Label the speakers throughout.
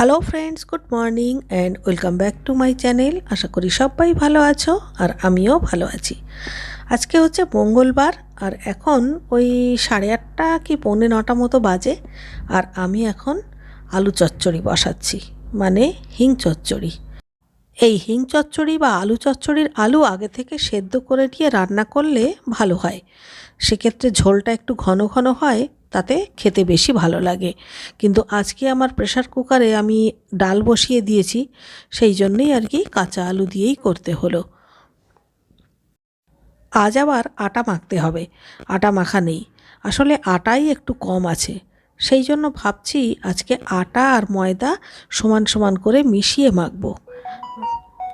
Speaker 1: Hello friends good morning and welcome back to my channel আশা করি সবাই ভালো আছো আর আমিও ভালো আছি। আজকে হচ্ছে মঙ্গলবার আর এখন ওই সাড়ে আটটা কি পৌনে নটা মতো বাজে আর আমি এখন আলু চচ্চড়ি বসাচ্ছি। মানে হিং চচ্চড়ি। এই হিং চচ্চড়ি বা আলু চচ্চড়ির আলু আগে থেকে সেদ্ধ করে নিয়ে রান্না করলে ভালো হয়। সেক্ষেত্রে ঝোলটা একটু ঘন ঘন হয়, তাতে খেতে বেশি ভালো লাগে। কিন্তু আজকে আমার প্রেশার কুকারে আমি ডাল বসিয়ে দিয়েছি, সেই জন্যই আর কি কাঁচা আলু দিয়েই করতে হলো। আজ আবার আটা মাখতে হবে। আটা মাখা নেই। আসলে আটাই একটু কম আছে। সেই জন্য ভাবছি আজকে আটা আর ময়দা সমান সমান করে মিশিয়ে মাখবো।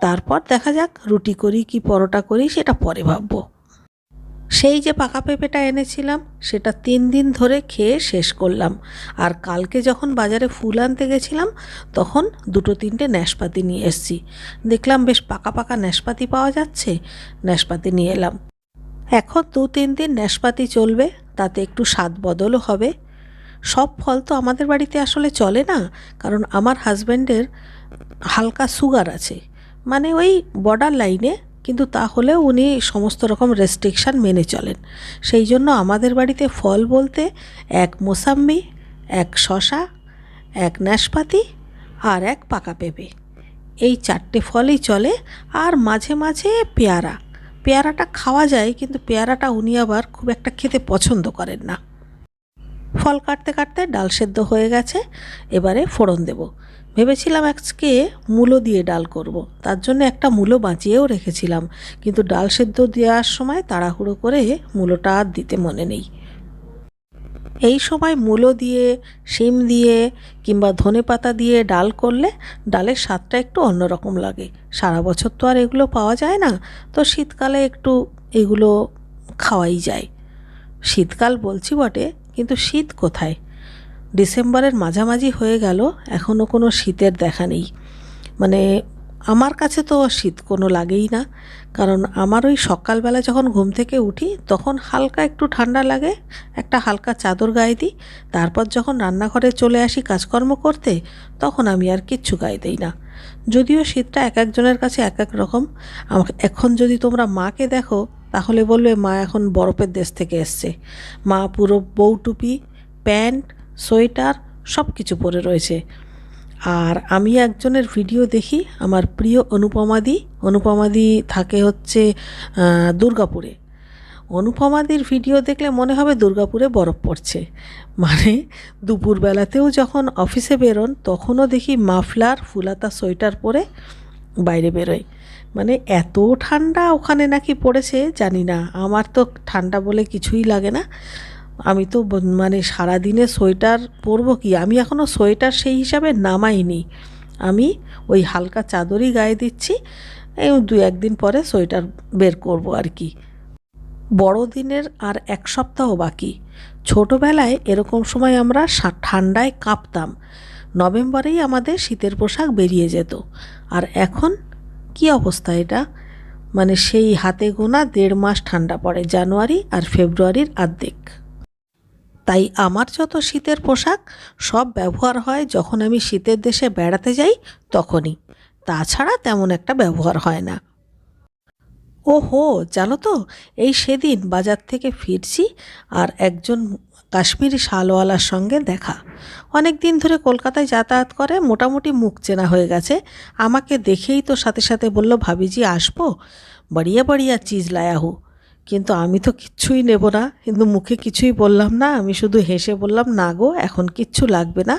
Speaker 1: তারপর দেখা যাক রুটি করি কি পরোটা করি, সেটা পরে ভাববো। সেই যে পাকা পেঁপেটা এনেছিলাম, সেটা তিন দিন ধরে খেয়ে শেষ করলাম। আর কালকে যখন বাজারে ফুল আনতে গেছিলাম, তখন দুটো তিনটে ন্যাশপাতি নিয়ে এসেছি। দেখলাম বেশ পাকা পাকা ন্যাশপাতি পাওয়া যাচ্ছে ন্যাশপাতি নিয়ে এলাম। এখন দু তিন দিন ন্যাশপাতি চলবে, তাতে একটু স্বাদ বদলও হবে। সব ফল তো আমাদের বাড়িতে আসলে চলে না, কারণ আমার হাজব্যান্ডের হালকা সুগার আছে। মানে ওই বর্ডার লাইনে কিন্তু তাহলেও উনি সমস্ত রকম রেস্ট্রিকশান মেনে চলেন। সেই জন্য আমাদের বাড়িতে ফল বলতে এক মোসাম্বি, এক শশা এক নাশপাতি আর এক পাকা পেঁপে। এই চারটে ফলই চলে আর মাঝে মাঝে পেয়ারা। পেয়ারাটা খাওয়া যায়, কিন্তু পেয়ারাটা উনি আবার খুব একটা খেতে পছন্দ করেন না। ফল কাটতে কাটতে ডাল সেদ্ধ হয়ে গেছে, এবারে ফোড়ন দেব। ভেবেছিলাম আজকে মূলো দিয়ে ডাল করব। তার জন্য একটা মূলো বাঁচিয়েও রেখেছিলাম। কিন্তু ডাল সেদ্ধ দেওয়ার সময় তাড়াহুড়ো করে মূলোটা আর দিতে মনে নেই। এই সময় মূলো দিয়ে, শিম দিয়ে কিংবা ধনে পাতা দিয়ে ডাল করলে ডালের স্বাদটা একটু অন্যরকম লাগে। সারা বছর তো আর এগুলো পাওয়া যায় না, তো শীতকালে একটু এগুলো খাওয়াই যায়। শীতকাল বলছি বটে, কিন্তু শীত কোথায়? ডিসেম্বরের মাঝামাঝি হয়ে গেল এখনও কোনো শীতের দেখা নেই। মানে আমার কাছে তো শীত কোনো লাগেই না, কারণ আমার ওই সকালবেলা যখন ঘুম থেকে উঠি, তখন হালকা একটু ঠান্ডা লাগে, একটা হালকা চাদর গায়ে দিই, তারপর যখন রান্নাঘরে চলে আসি কাজকর্ম করতে, তখন আমি আর কিচ্ছু গায়ে দিই না। যদিও শীতটা এক একজনের কাছে এক এক রকম এখন যদি তোমরা মাকে দেখো, তাহলে বলবে মা এখন বরফের দেশ থেকে এসছে। মা পুরো বউটুপি প্যান্ট সোয়েটার সব কিছু পরে রয়েছে। আর আমি একজনের ভিডিও দেখি, আমার প্রিয় অনুপমাদি। অনুপমাদি থাকে হচ্ছে দুর্গাপুরে। অনুপমাদির ভিডিও দেখলে মনে হবে দুর্গাপুরে বরফ পড়ছে। মানে দুপুরবেলাতেও যখন অফিসে বেরোন, তখনও দেখি মাফলার, ফুলাতা সোয়েটার পরে বাইরে বেরোয়। মানে এত ঠান্ডা ওখানে নাকি পড়েছে জানি না। আমার তো ঠান্ডা বলে কিছুই লাগে না। আমি তো মানে সারাদিনে সোয়েটার পরবো কি? আমি এখনও সোয়েটার সেই হিসাবে নামাইনি। আমি ওই হালকা চাদরই গায়ে দিচ্ছি, এই দু, একদিন পরে সোয়েটার বের করব আর কি। বড়দিনের আর এক সপ্তাহ বাকি। ছোটোবেলায় এরকম সময় আমরা ঠান্ডায় কাঁপতাম। নভেম্বরেই আমাদের শীতের পোশাক বেরিয়ে যেত। আর এখন কি অবস্থা এটা? মানে সেই হাতে গোনা দেড় মাস ঠান্ডা পড়ে, জানুয়ারি আর ফেব্রুয়ারির আর্ধেক তাই আমার যত শীতের পোশাক সব ব্যবহার হয় যখন আমি শীতের দেশে বেড়াতে যাই তখনই। তাছাড়া তেমন একটা ব্যবহার হয় না। ও হো জানো তো, এই সেদিন বাজার থেকে ফিরছি আর একজন কাশ্মীরি শালওয়ালার সঙ্গে দেখা। অনেক দিন ধরে কলকাতায় যাতায়াত করে, মোটামুটি মুখ চেনা হয়ে গেছে। আমাকে দেখেই তো সাথে সাথে বলল, ভাবিজি, আসব? বাড়িয়া বাড়িয়া চিজ লায়াহু কিন্তু আমি তো কিচ্ছুই নেব না। কিন্তু মুখে কিছুই বললাম না, আমি শুধু হেসে বললাম, না গো, এখন কিচ্ছু লাগবে না,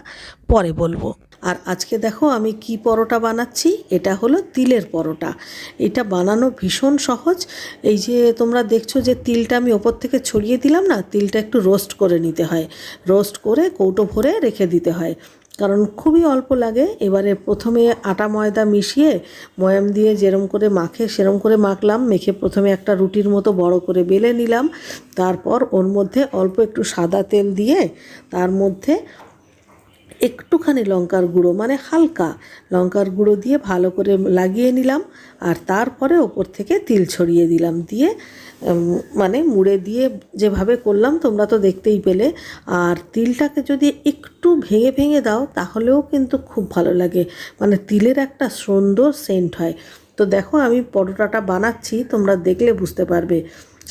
Speaker 1: পরে বলব। আর আজকে দেখো আমি কি পরোটা বানাচ্ছি, এটা হলো তিলের পরোটা। এটা বানানো ভীষণ সহজ। এই যে তোমরা দেখছ যে তিলটা আমি ওপর থেকে ছড়িয়ে দিলাম না, তিলটা একটু রোস্ট করে নিতে হয়। রোস্ট করে কৌটো ভরে রেখে দিতে হয়। কারণ খুবই অল্প লাগে। এবারে প্রথমে আটা ময়দা মিশিয়ে ময়াম দিয়ে যেরম করে মাখে সেরম করে মাখলাম। মেখে প্রথমে একটা রুটির মতো বড় করে বেলে নিলাম। তারপর ওর মধ্যে অল্প একটু সাদা তেল দিয়ে তার মধ্যে একটুখানি লঙ্কার গুঁড়ো মানে হালকা লঙ্কার গুঁড়ো দিয়ে ভালো করে লাগিয়ে নিলাম আর তারপরে ওপর থেকে তিল ছড়িয়ে দিলাম দিয়ে মানে মুড়ে দিয়ে যেভাবে করলাম তোমরা তো দেখতেই পেলে। আর তিলটাকে যদি একটু ভেঙে ভেঙে দাও তাহলেও কিন্তু খুব ভালো লাগে মানে তিলের একটা সুন্দর সেন্ট হয়। তো দেখো আমি পরোটাটা বানাচ্ছি, তোমরা দেখলে বুঝতে পারবে।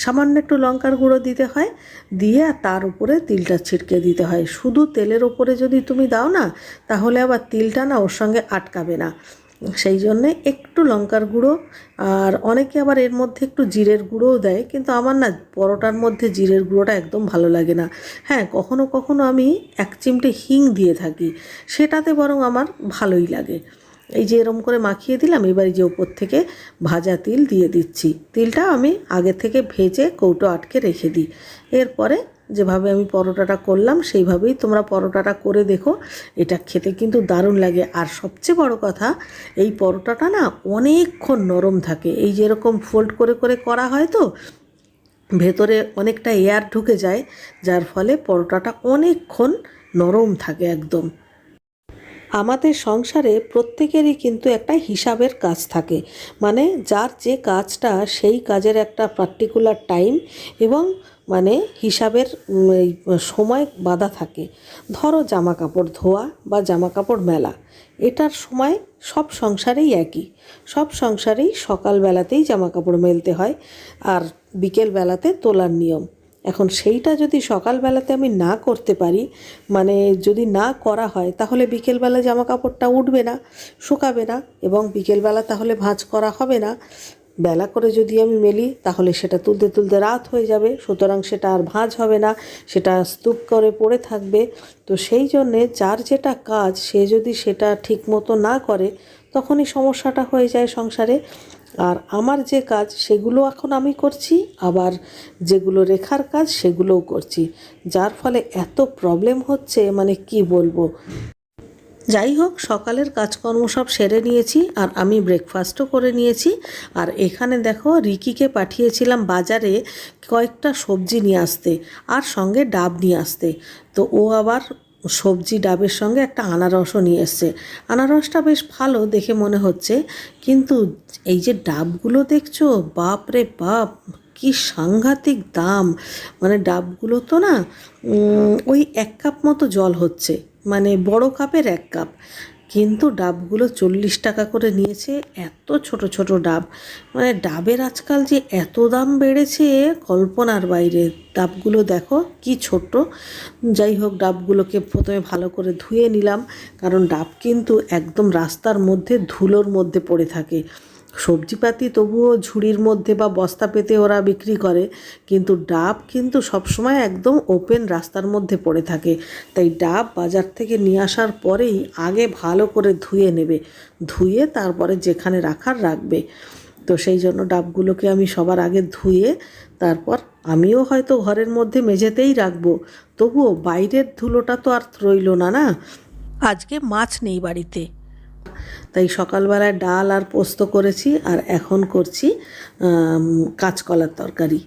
Speaker 1: সামান্য একটু লঙ্কার গুঁড়ো দিতে হয়, দিয়ে আর তার উপরে তিলটা ছিটকে দিতে হয়। শুধু তেলের ওপরে যদি তুমি দাও না, তাহলে আবার তিলটা না ওর সঙ্গে আটকাবে না। সেই জন্যে একটু লঙ্কার গুঁড়ো, আর অনেকে আবার এর মধ্যে একটু জিরের গুঁড়োও দেয়, কিন্তু আমার না পরোটার মধ্যে জিরের গুঁড়োটা একদম ভালো লাগে না। হ্যাঁ কখনো কখনো আমি এক চিমটে হিং দিয়ে থাকি, সেটাতে বরং আমার ভালোই লাগে। এই যে এরম করে মাখিয়ে দিলাম, এবার যে ওপর থেকে ভাজা তিল দিয়ে দিচ্ছি। তিলটা আমি আগে থেকে ভেজে কৌটো আটকে রেখে দিই। এরপরে যেভাবে আমি পরোটাটা করলাম, সেইভাবেই তোমরা পরোটাটা করে দেখো। এটা খেতে কিন্তু দারুণ লাগে। আর সবচেয়ে বড় কথা, এই পরোটাটা না অনেকক্ষণ নরম থাকে। এই যেরকম ফোল্ড করে করে করা হয় তো, ভেতরে অনেকটা এয়ার ঢুকে যায়, যার ফলে পরোটাটা অনেকক্ষণ নরম থাকে একদম। আমাদের সংসারে প্রত্যেকেরই কিন্তু একটা হিসাবের কাজ থাকে। মানে যার যে কাজটা সেই কাজের একটা পার্টিকুলার টাইম এবং মানে হিসাবের সময় বাঁধা থাকে। ধরো জামা কাপড় ধোয়া বা জামা কাপড় মেলা। এটার সময় সব সংসারেই একই। সব সংসারেই সকালবেলাতেই জামা কাপড় মেলতে হয় আর বিকেল বেলাতে তোলার নিয়ম। এখন সেইটা যদি সকালবেলাতে আমি না করতে পারি মানে যদি না করা হয়, তাহলে বিকেলবেলা জামা কাপড়টা উঠবে না, শুকাবে না এবং বিকেলবেলা তাহলে ভাঁজ করা হবে না। বেলা করে যদি আমি মেলি, তাহলে সেটা তুলতে তুলতে রাত হয়ে যাবে, সুতরাং সেটা আর ভাঁজ হবে না, সেটা স্তূপ করে পড়ে থাকবে। তো সেই জন্যে যার যেটা কাজ, সে যদি সেটা ঠিক মতো না করে, তখনই সমস্যাটা হয়ে যায় সংসারে। আর আমার যে কাজ, সেগুলো এখন আমি করছি, আবার যেগুলো রেখার কাজ, সেগুলোও করছি। যার ফলে এত প্রবলেম হচ্ছে মানে কি বলব? যাই হোক, সকালের কাজকর্ম সব সেরে নিয়েছি, আর আমি ব্রেকফাস্টও করে নিয়েছি। আর এখানে দেখো, রিকিকে পাঠিয়েছিলাম বাজারে কয়েকটা সবজি নিয়ে আসতে, আর সঙ্গে ডাব নিয়ে আসতে। তো ও আবার সবজি ডাবের সঙ্গে একটা আনারসও নিয়ে এসছে। আনারসটা বেশ ভালো দেখে মনে হচ্ছে। কিন্তু এই যে ডাবগুলো দেখছ বাপ রে বাপ, কি সাংঘাতিক দাম। মানে ডাবগুলো তো না ওই এক কাপ মতো জল হচ্ছে। মানে বড় কাপের এক কাপ। কিন্তু ডাবগুলো চল্লিশ টাকা করে নিয়েছে, এত ছোট ছোট ডাব। মানে ডাবের আজকাল যে এত দাম বেড়েছে, কল্পনার বাইরে। ডাবগুলো দেখো, কি ছোট। যাই হোক, ডাবগুলোকে প্রথমে ভালো করে ধুয়ে নিলাম, কারণ ডাব কিন্তু একদম রাস্তার মধ্যে, ধুলোর মধ্যে পড়ে থাকে। সবজিপাতি তবুও ঝুড়ির মধ্যে বা বস্তা পেতে ওরা বিক্রি করে, কিন্তু ডাব কিন্তু সবসময় একদম ওপেন রাস্তার মধ্যে পড়ে থাকে। তাই ডাব বাজার থেকে নিয়ে আসার পরেই আগে ভালো করে ধুয়ে নেবে। ধুয়ে তারপরে যেখানে রাখার রাখবে। তো সেই জন্য ডাবগুলোকে আমি সবার আগে ধুয়ে, তারপর আমিও হয়তো ঘরের মধ্যে মেঝেতেই রাখব। তবুও বাইরের ধুলোটা তো আর রইল না না? আজকে মাছ নেই বাড়িতে। তাই সকালবেলায় ডাল আর পোস্ত করেছি আর এখন করছি কাঁচকলার তরকারি।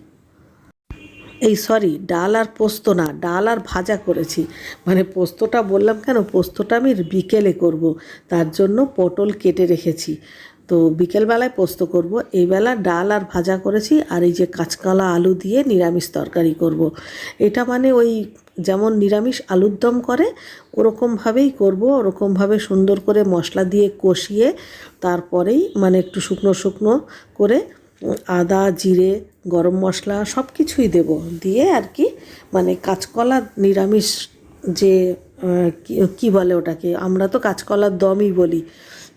Speaker 1: এই সরি, ডাল আর পোস্ত না, ডাল আর ভাজা করেছি। মানে পোস্তটা বললাম কেন, পোস্তটা আমি বিকেলে করব, তার জন্য পটল কেটে রেখেছি। তো বিকেলবেলায় পোস্ত করব এই বেলা ডাল আর ভাজা করেছি, আর এই যে কাঁচকলা আলু দিয়ে নিরামিষ তরকারি করব। এটা মানে ওই যেমন নিরামিষ আলুর দম করে, ওরকমভাবেই করব, ওরকমভাবে সুন্দর করে মশলা দিয়ে কষিয়ে তারপরেই মানে একটু শুকনো শুকনো করে, আদা, জিরে, গরম মশলা সব কিছুই দেব। দিয়ে আর কি মানে কাঁচকলা নিরামিষ যে কি- বলে ওটাকে? আমরা তো কাঁচকলার দমই বলি।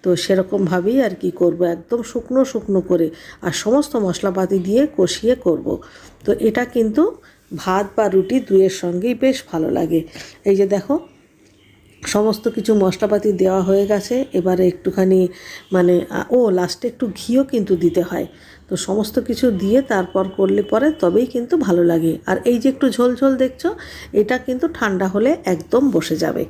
Speaker 1: তো সেরকমভাবেই আর কি করব, একদম শুকনো শুকনো করে। আর সমস্ত মশলাপাতি দিয়ে কষিয়ে করব। তো এটা কিন্তু ভাত বা রুটি দুয়ের সঙ্গেই বেশ ভালো লাগে। এই যে দেখো, সমস্ত কিছু মশলাপাতি দেওয়া হয়ে গেছে। এবারে একটুখানি মানে ও লাস্টে একটু ঘিও কিন্তু দিতে হয়। তো সমস্ত কিছু দিয়ে তারপর করলে পরে তবেই কিন্তু ভালো লাগে। আর এই যে একটু ঝোল ঝোল দেখছ, এটা কিন্তু ঠান্ডা হলে একদম বসে যাবে।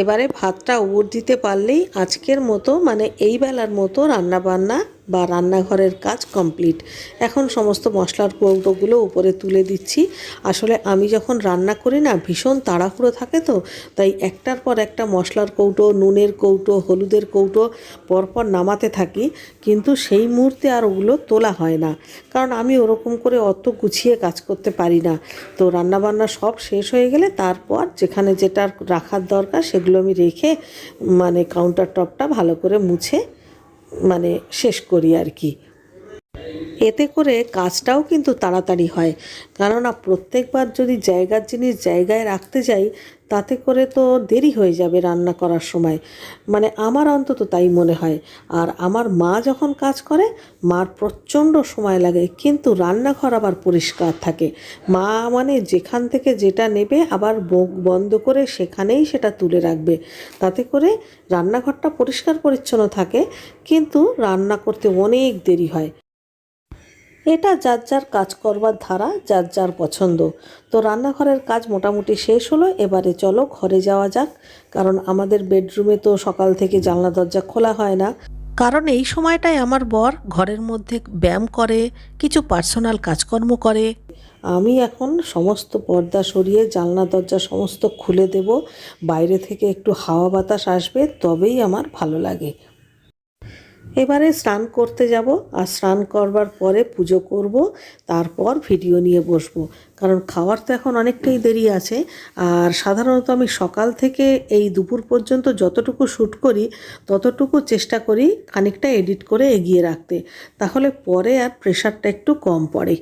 Speaker 1: এবারে ভাতটা উড় দিতে পারলেই আজকের মতো মানে এই বেলার মতো রান্না বান্না বা রান্নাঘরের কাজ কমপ্লিট। এখন সমস্ত মশলার কৌটোগুলো উপরে তুলে দিচ্ছি। আসলে আমি যখন রান্না করি না, ভীষণ তাড়াহুড়ো থাকে তো, তাই একটার পর একটা মশলার কৌটো, নুনের কৌটো, হলুদের কৌটো পরপর নামাতে থাকি, কিন্তু সেই মুহূর্তে আর ওগুলো তোলা হয় না। কারণ আমি ওরকম করে অত গুছিয়ে কাজ করতে পারি না। তো রান্নাবান্না সব শেষ হয়ে গেলে তারপর যেখানে যেটা রাখার দরকার সেগুলো আমি রেখে মানে কাউন্টার টপটা ভালো করে মুছে মানে শেষ করি আর কি। এতে করে কাজটাও কিন্তু তাড়াতাড়ি হয়। কেননা প্রত্যেকবার যদি জায়গার জিনিস জায়গায় রাখতে যাই, তাতে করে তো দেরি হয়ে যাবে রান্না করার সময়। মানে আমার অন্তত তাই মনে হয়। আর আমার মা যখন কাজ করে, মার প্রচণ্ড সময় লাগে। কিন্তু রান্নাঘর আবার পরিষ্কার থাকে। মা মানে যেখান থেকে যেটা নেবে, আবার মুখ বন্ধ করে সেখানেই সেটা তুলে রাখবে। তাতে করে রান্নাঘরটা পরিষ্কার পরিচ্ছন্ন থাকে। কিন্তু রান্না করতে অনেক দেরি হয়। এটা যার যার কাজ করবার ধারা, যার যার পছন্দ। তো রান্নাঘরের কাজ মোটামুটি শেষ হলো, এবারে চলো ঘরে যাওয়া যাক। কারণ আমাদের বেডরুমে তো সকাল থেকে জানলা দরজা খোলা হয় না। কারণ এই সময়টায় আমার বর ঘরের মধ্যে ব্যায়াম করে, কিছু পার্সোনাল কাজকর্ম করে। আমি এখন সমস্ত পর্দা সরিয়ে জানলা দরজা সমস্ত খুলে দেব। বাইরে থেকে একটু হাওয়া বাতাস আসবে, তবেই আমার ভালো লাগে। এবারে স্নান করতে যাব আর স্নান করবার পরে পুজো করব, তারপর ভিডিও নিয়ে বসবো। কারণ খাওয়ার তো এখন অনেকটাই দেরি আছে। আর সাধারণত আমি সকাল থেকে এই দুপুর পর্যন্ত যতটুকু শ্যুট করি, ততটুকু চেষ্টা করি খানিকটা এডিট করে এগিয়ে রাখতে। তাহলে পরে আর প্রেশারটা একটু কম পড়ে।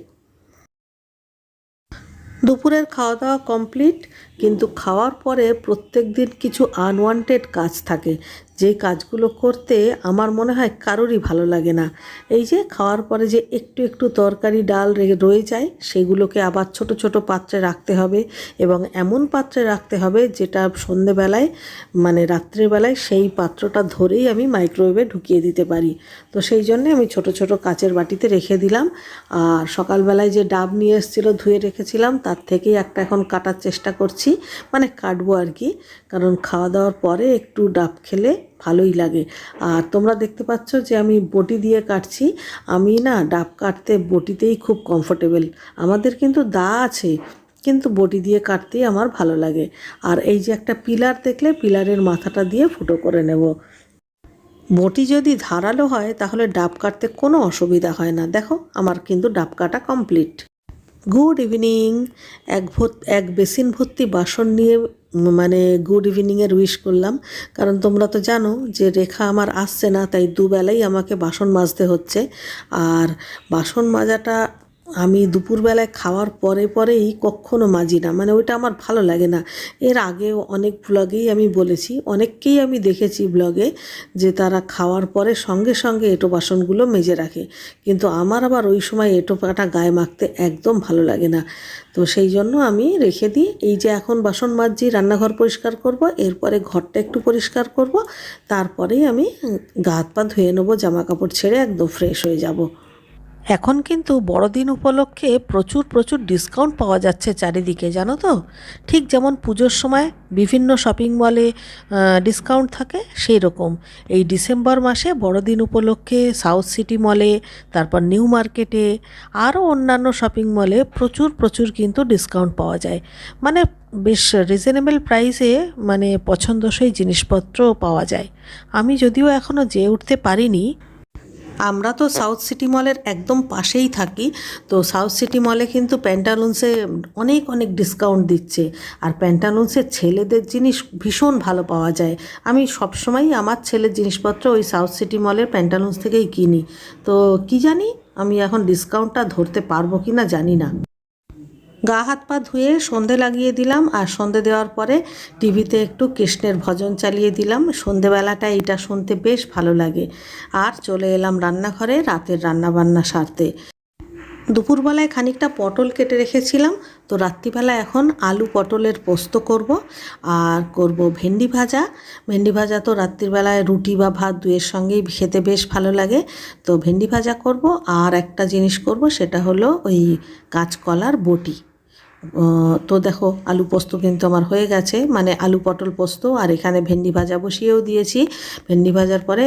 Speaker 1: দুপুরের খাওয়া দাওয়া কমপ্লিট, কিন্তু খাওয়ার পরে প্রত্যেক দিন কিছু আনওয়ান্টেড কাজ থাকে। যে কাজগুলো করতে আমার মনে হয় কারোরই ভালো লাগে না। এই যে খাওয়ার পরে যে একটু একটু তরকারি, ডাল রয়ে যায়, সেগুলোকে আবার ছোট ছোট পাত্রে রাখতে হবে এবং এমন পাত্রে রাখতে হবে যেটা সন্ধেবেলায় মানে রাত্রেবেলায় সেই পাত্রটা ধরেই আমি মাইক্রোওয়েভে ঢুকিয়ে দিতে পারি। তো সেই জন্যে আমি ছোট ছোট কাচের বাটিতে রেখে দিলাম। আর সকালবেলায় যে ডাব নিয়ে এসেছিল, ধুয়ে রেখেছিলাম, তার থেকেই একটা এখন কাটার চেষ্টা করছি মানে কাটবো আর কি। কারণ খাওয়া দাওয়ার পরে একটু ডাব খেলে ভালোই লাগে। আর তোমরা দেখতে পাচ্ছ যে আমি বটি দিয়ে কাটছি। আমি না ডাব কাটতে বটিতেই খুব কমফোর্টেবল আমাদের কিন্তু দা আছে, কিন্তু বটি দিয়ে কাটতেই আমার ভালো লাগে। আর এই যে একটা পিলার দেখলে পিলারের মাথাটা দিয়ে ফুটো করে নেব। বটি যদি ধারালো হয় তাহলে ডাব কাটতে কোনো অসুবিধা হয় না। দেখো, আমার কিন্তু ডাব কাটা কমপ্লিট গুড ইভিনিং এক ভর্ত এক বেসিন ভর্তি বাসন নিয়ে মানে গুড ইভিনিংয়ের উইশ করলাম। কারণ তোমরা তো জানো যে রেখা আমার আসছে না, তাই দুবেলাই আমাকে বাসন মাজতে হচ্ছে। আর বাসন মাজাটা আমি দুপুরবেলায় খাওয়ার পরে পরেই কখনো মাজি না। মানে ওইটা আমার ভালো লাগে না। এর আগেও অনেক ব্লগেই আমি বলেছি, অনেককেই আমি দেখেছি ব্লগে যে তারা খাওয়ার পরে সঙ্গে সঙ্গে এঁটো বাসনগুলো মেজে রাখে। কিন্তু আমার আবার ওই সময় এঁটো কাটা গায়ে মাখতে একদম ভালো লাগে না। তো সেই জন্য আমি রেখে দিই, এই যে এখন বাসন মাজছি, রান্নাঘর পরিষ্কার করব, এরপরে ঘরটা একটু পরিষ্কার করব, তারপরেই আমি গা হাত পা ধুয়ে নেব জামা কাপড় ছেড়ে একদম ফ্রেশ হয়ে যাব। এখন কিন্তু বড়দিন উপলক্ষে প্রচুর প্রচুর ডিসকাউন্ট পাওয়া যাচ্ছে চারিদিকে, জানো তো? ঠিক যেমন পুজোর সময় বিভিন্ন শপিং মলে ডিসকাউন্ট থাকে সেই রকম এই ডিসেম্বর মাসে বড়দিন উপলক্ষে সাউথ সিটি মলে তারপর নিউ মার্কেটে আরও অন্যান্য শপিং মলে প্রচুর প্রচুর কিন্তু ডিসকাউন্ট পাওয়া যায়। মানে বেশ রিজনেবল প্রাইসে মানে পছন্দসই জিনিসপত্র পাওয়া যায়। আমি যদিও এখনও যেয়ে উঠতে পারিনি আমরা তো সাউথ সিটি মলের একদম পাশেই থাকি, তো সাউথ সিটি মলে কিন্তু প্যান্টালুন্সে অনেক অনেক ডিসকাউন্ট দিচ্ছে। আর প্যান্টালুন্সের ছেলেদের জিনিস ভীষণ ভালো পাওয়া যায়। আমি সবসময়ই আমার ছেলের জিনিসপত্র ওই সাউথ সিটি মলের প্যান্টালুন্স থেকেই কিনি। তো কি জানি, আমি এখন ডিসকাউন্টটা ধরতে পারব কি না জানি না। গা হাত পা ধুয়ে সন্ধে লাগিয়ে দিলাম আর সন্ধে দেওয়ার পরে টিভিতে একটু কৃষ্ণের ভজন চালিয়ে দিলাম। সন্ধেবেলাটা এটা শুনতে বেশ ভালো লাগে। আর চলে এলাম রান্নাঘরে রাতের রান্নাবান্না সারতে। দুপুরবেলায় খানিকটা পটল কেটে রেখেছিলাম। তো রাত্রিবেলা এখন আলু পটলের পোস্ত করব আর করব ভেন্ডি ভাজা। ভেন্ডি ভাজা তো রাত্রিবেলায় রুটি বা ভাত দুয়ের সঙ্গেই খেতে বেশ ভালো লাগে। তো ভেন্ডি ভাজা করব আর একটা জিনিস করব সেটা হলো ওই কাঁচকলার বটি। তো দেখো, আলু পোস্ত কিন্তু আমার হয়ে গেছে। মানে আলু পটল পোস্ত আর এখানে ভেন্ডি ভাজা বসিয়েও দিয়েছি। ভেন্ডি ভাজার পরে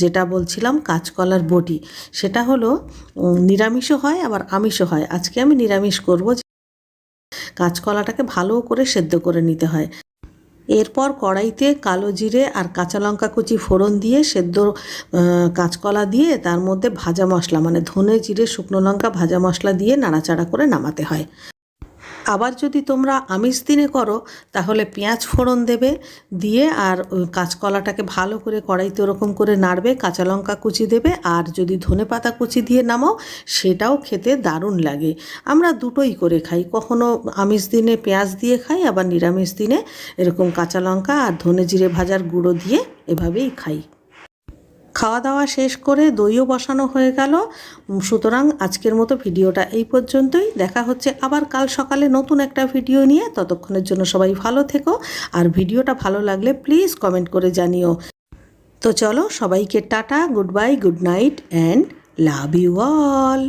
Speaker 1: যেটা বলছিলাম, কাঁচকলার বটি। সেটা হলো নিরামিষও হয়, আবার আমিষও হয়। আজকে আমি নিরামিষ করব। কাঁচকলাটাকে ভালো করে সেদ্ধ করে নিতে হয়। এরপর কড়াইতে কালো জিরে আর কাঁচা লঙ্কা কুচি ফোড়ন দিয়ে সেদ্ধ কাঁচকলা দিয়ে তার মধ্যে ভাজা মশলা মানে ধনে জিরে, শুকনো লঙ্কা, ভাজা মশলা দিয়ে নাড়াচাড়া করে নামাতে হয়। আবার যদি তোমরা আমিষ দিনে করো, তাহলে পেঁয়াজ ফোড়ন দেবে, দিয়ে আর কাঁচকলাটাকে ভালো করে কড়াইতে ওরকম করে নাড়বে, কাঁচা লঙ্কা কুচি দেবে, আর যদি ধনে পাতা কুচি দিয়ে নামাও, সেটাও খেতে দারুণ লাগে। আমরা দুটোই করে খাই, কখনো আমিষ দিনে পেঁয়াজ দিয়ে খাই, আবার নিরামিষ দিনে এরকম কাঁচা লঙ্কা আর ধনে জিরে ভাজার গুঁড়ো দিয়ে এভাবেই খাই। খাওয়া দাওয়া শেষ করে দইও বসানো হয়ে গেল। সুতরাং আজকের মতো ভিডিওটা এই পর্যন্তই। দেখা হচ্ছে আবার কাল সকালে নতুন একটা ভিডিও নিয়ে। ততক্ষণের জন্য সবাই ভালো থেকো। আর ভিডিওটা ভালো লাগলে প্লিজ কমেন্ট করে জানিও। তো চলো সবাইকে tata, good bye, good night, and love you all.